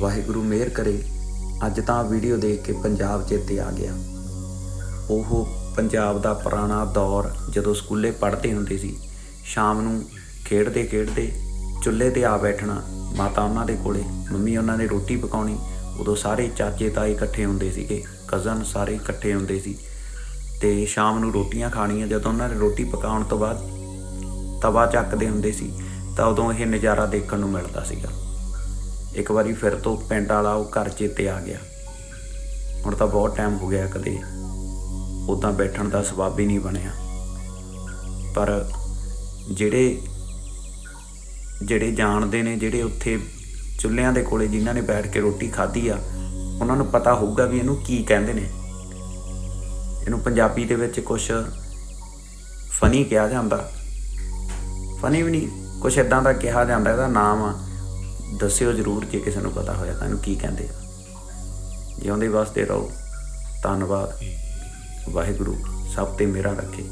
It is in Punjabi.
ਵਾਹਿਗੁਰੂ ਮਿਹਰ ਕਰੇ, ਅੱਜ ਤਾਂ ਵੀਡੀਓ ਦੇਖ ਕੇ ਪੰਜਾਬ ਚੇਤੇ ਆ ਗਿਆ। ਉਹ ਪੰਜਾਬ ਦਾ ਪੁਰਾਣਾ ਦੌਰ ਜਦੋਂ ਸਕੂਲੇ ਪੜ੍ਹਦੇ ਹੁੰਦੇ ਸੀ, ਸ਼ਾਮ ਨੂੰ ਖੇਡਦੇ ਖੇਡਦੇ ਚੁੱਲ੍ਹੇ ਤੇ ਆ ਬੈਠਣਾ, ਮਾਤਾ ਉਹਨਾਂ ਦੇ ਕੋਲੇ, ਮੰਮੀ ਉਹਨਾਂ ਨੇ ਰੋਟੀ ਪਕਾਉਣੀ, ਉਦੋਂ ਸਾਰੇ ਚਾਚੇ ਤਾਏ ਇਕੱਠੇ ਹੁੰਦੇ ਸੀਗੇ ਕਜ਼ਨ ਸਾਰੇ ਇਕੱਠੇ ਹੁੰਦੇ ਸੀ। ਤੇ ਸ਼ਾਮ ਨੂੰ ਰੋਟੀਆਂ ਖਾਣੀਆਂ, ਜਦੋਂ ਉਹਨਾਂ ਨੇ ਰੋਟੀ ਪਕਾਉਣ ਤੋਂ ਬਾਅਦ ਤਵਾ ਚੱਕਦੇ ਹੁੰਦੇ ਸੀ, ਤਾਂ ਉਦੋਂ ਇਹ ਨਜ਼ਾਰਾ ਦੇਖਣ ਨੂੰ ਮਿਲਦਾ ਸੀਗਾ। ਇੱਕ ਵਾਰੀ ਫਿਰ ਤੋਂ ਪਿੰਡ ਵਾਲਾ ਉਹ ਘਰ ਚੇਤੇ ਆ ਗਿਆ। ਹੁਣ ਤਾਂ ਬਹੁਤ ਟਾਈਮ ਹੋ ਗਿਆ ਕਦੇ। ਉਦਾਂ ਬੈਠਣ ਦਾ ਸਬਬ ਹੀ ਨਹੀਂ ਬਣਿਆ। ਪਰ ਜਿਹੜੇ ਜਿਹੜੇ ਜਾਣਦੇ ਨੇ, ਜਿਹੜੇ ਉੱਥੇ ਚੁੱਲ੍ਹਿਆਂ ਦੇ ਕੋਲੇ ਜਿਨ੍ਹਾਂ ਨੇ ਬੈਠ ਕੇ ਰੋਟੀ ਖਾਧੀ ਆ, ਉਹਨਾਂ ਨੂੰ ਪਤਾ ਹੋਊਗਾ ਵੀ ਇਹਨੂੰ ਕੀ ਕਹਿੰਦੇ ਨੇ। ਇਹਨੂੰ ਪੰਜਾਬੀ ਦੇ ਵਿੱਚ ਕੁਝ ਫਨੀ ਕਿਹਾ ਜਾਂਦਾ। ਫਨੀ ਵੀ ਨਹੀਂ ਕੁਝ ਇਦਾਂ ਦਾ ਕਿਹਾ ਜਾਂਦਾ, ਇਹਦਾ ਨਾਮ ਆ। ਦੱਸਿਓ ਜਰੂਰ ਜੇ ਕਿਸੇ ਨੂੰ ਪਤਾ ਹੋਇਆ ਤਾਂ ਕੀ ਕਹਿੰਦੇ ਆ। ਜਿਉਂਦੇ ਵਾਸਤੇ ਰਹੋ। ਧੰਨਵਾਦ। ਵਾਹਿਗੁਰੂ ਸਭ ਤੇ ਮੇਰਾ ਰੱਖੇ।